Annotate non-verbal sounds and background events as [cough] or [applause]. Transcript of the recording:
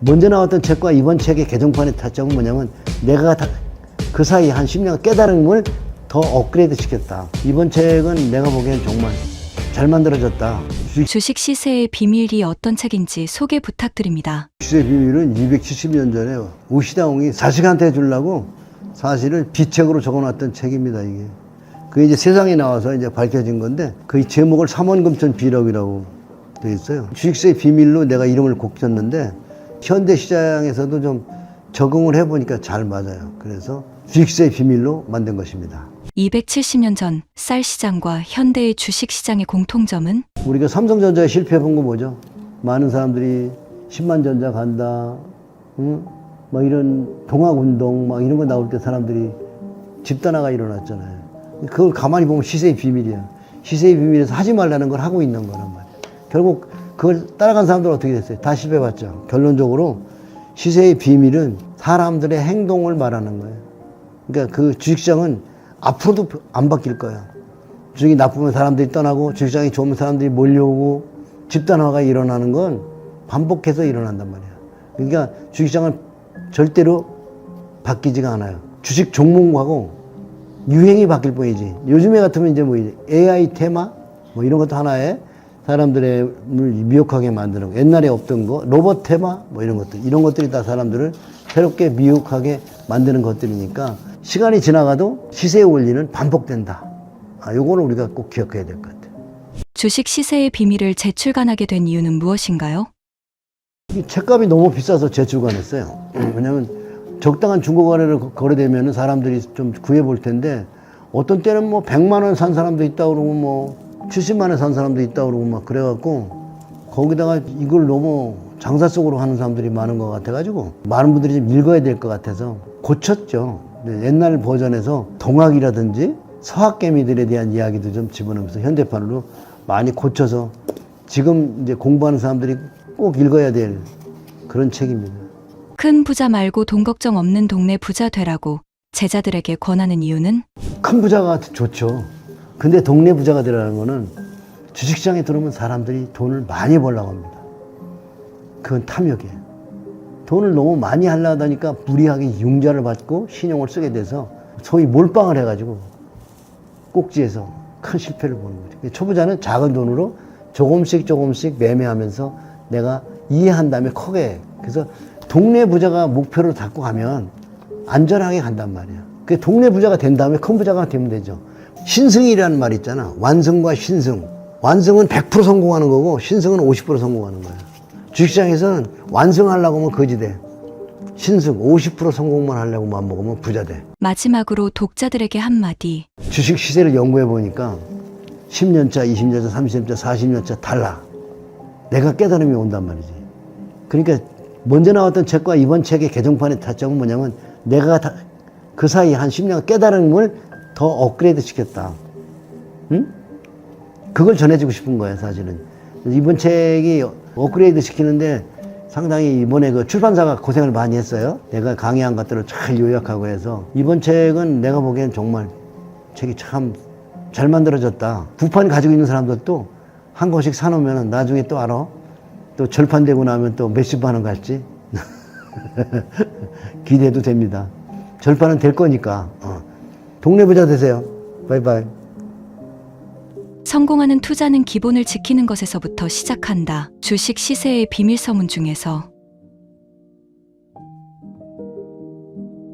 먼저 나왔던 책과 이번 책의 개정판의 타점은 뭐냐면 내가 다- 그 사이 한 10년 깨달음을 더 업그레이드 시켰다. 이번 책은 내가 보기엔 정말 잘 만들어졌다. 주식 시세의 비밀이 어떤 책인지 소개 부탁드립니다. 주식의 비밀은 270년 전에 우시다옹이 자식한테 주려고 사실은 비책으로 적어놨던 책입니다, 이게. 그게 이제 세상에 나와서 이제 밝혀진 건데 그 제목을 삼원금천 비력이라고 돼 있어요. 주식세의 비밀로 내가 이름을 곡 졌는데 현대 시장에서도 좀 적응을 해보니까 잘 맞아요. 그래서 주식세의 비밀로 만든 것입니다. 270년 전 쌀 시장과 현대의 주식 시장의 공통점은 우리가 삼성전자에 실패해 본 거 뭐죠? 많은 사람들이 10만 전자 간다, 응? 막 이런 동학운동, 막 이런 거 나올 때 사람들이 집단화가 일어났잖아요. 그걸 가만히 보면 시세의 비밀이야. 시세의 비밀에서 하지 말라는 걸 하고 있는 거란 말이야. 결국 그걸 따라간 사람들은 어떻게 됐어요? 다 실패했죠. 결론적으로 시세의 비밀은 사람들의 행동을 말하는 거예요. 그러니까 그 주식시장은 앞으로도 안 바뀔 거야. 주식이 나쁘면 사람들이 떠나고 주식시장이 좋으면 사람들이 몰려오고 집단화가 일어나는 건 반복해서 일어난단 말이야. 그러니까 주식시장은 절대로 바뀌지가 않아요. 주식 종목하고 유행이 바뀔 뿐이지. 요즘에 같으면 이제 뭐 AI 테마 뭐 이런 것도 하나에 사람들의 미혹하게 만드는 거. 옛날에 없던 거 로봇 테마 뭐 이런 것들 이런 것들이 다 사람들을 새롭게 미혹하게 만드는 것들이니까 시간이 지나가도 시세의 원리는 반복된다. 아, 요거는 우리가 꼭 기억해야 될 것 같아요. 주식 시세의 비밀을 재출간하게 된 이유는 무엇인가요? 이 책값이 너무 비싸서 재출간했어요. 왜냐면 적당한 중고 거래를 거- 거래되면 사람들이 좀 구해볼 텐데 어떤 때는 뭐 100만 원 산 사람도 있다 그러고 뭐 70만 원산 사람도 있다 그러고 막 그래갖고 거기다가 이걸 너무 장사 속으로 하는 사람들이 많은 것 같아가지고 많은 분들이 좀 읽어야 될 것 같아서 고쳤죠. 네, 옛날 버전에서 동학이라든지 서학개미들에 대한 이야기도 좀 집어넣으면서 현대판으로 많이 고쳐서 지금 이제 공부하는 사람들이 꼭 읽어야 될 그런 책입니다. 큰 부자 말고 돈 걱정 없는 동네 부자 되라고 제자들에게 권하는 이유는 큰 부자가 좋죠. 근데 동네 부자가 되라는 거는 주식시장에 들어오면 사람들이 돈을 많이 벌라고 합니다. 그건 탐욕이에요. 돈을 너무 많이 하려다 보니까 무리하게 융자를 받고 신용을 쓰게 돼서 소위 몰빵을 해가지고 꼭지에서 큰 실패를 보는 거죠. 초보자는 작은 돈으로 조금씩 조금씩 매매하면서 내가 이해한 다음에 크게 해. 그래서 동네 부자가 목표를 잡고 가면 안전하게 간단 말이야. 그 동네 부자가 된 다음에 큰 부자가 되면 되죠. 신승이라는 말 있잖아. 완승과 신승. 완승은 100% 성공하는 거고 신승은 50% 성공하는 거야. 주식시장에서는 완승하려고 하면 거지 돼. 신승 50% 성공만 하려고 마음 먹으면 부자 돼. 마지막으로 독자들에게 한마디. 주식 시세를 연구해 보니까 10년차, 20년차, 30년차, 40년차 달라. 내가 깨달음이 온단 말이지. 그러니까 먼저 나왔던 책과 이번 책의 개정판의 타점은 뭐냐면 내가 다, 그 사이 한 10년 깨달음을 더 업그레이드 시켰다. 응? 그걸 전해주고 싶은 거예요, 사실은. 이번 책이 업그레이드 시키는데 상당히 이번에 그 출판사가 고생을 많이 했어요. 내가 강의한 것들을 잘 요약하고 해서 이번 책은 내가 보기엔 정말 책이 참 잘 만들어졌다. 부판 가지고 있는 사람들도 한 권씩 사놓으면 나중에 또 알아. 또 절판되고 나면 또 몇십 만 원 갈지. [laughs] 기대도 됩니다. 절판은 될 거니까. 어. 동네 부자 되세요. 바이바이. 성공하는 투자는 기본을 지키는 것에서부터 시작한다. 주식 시세의 비밀 서문 중에서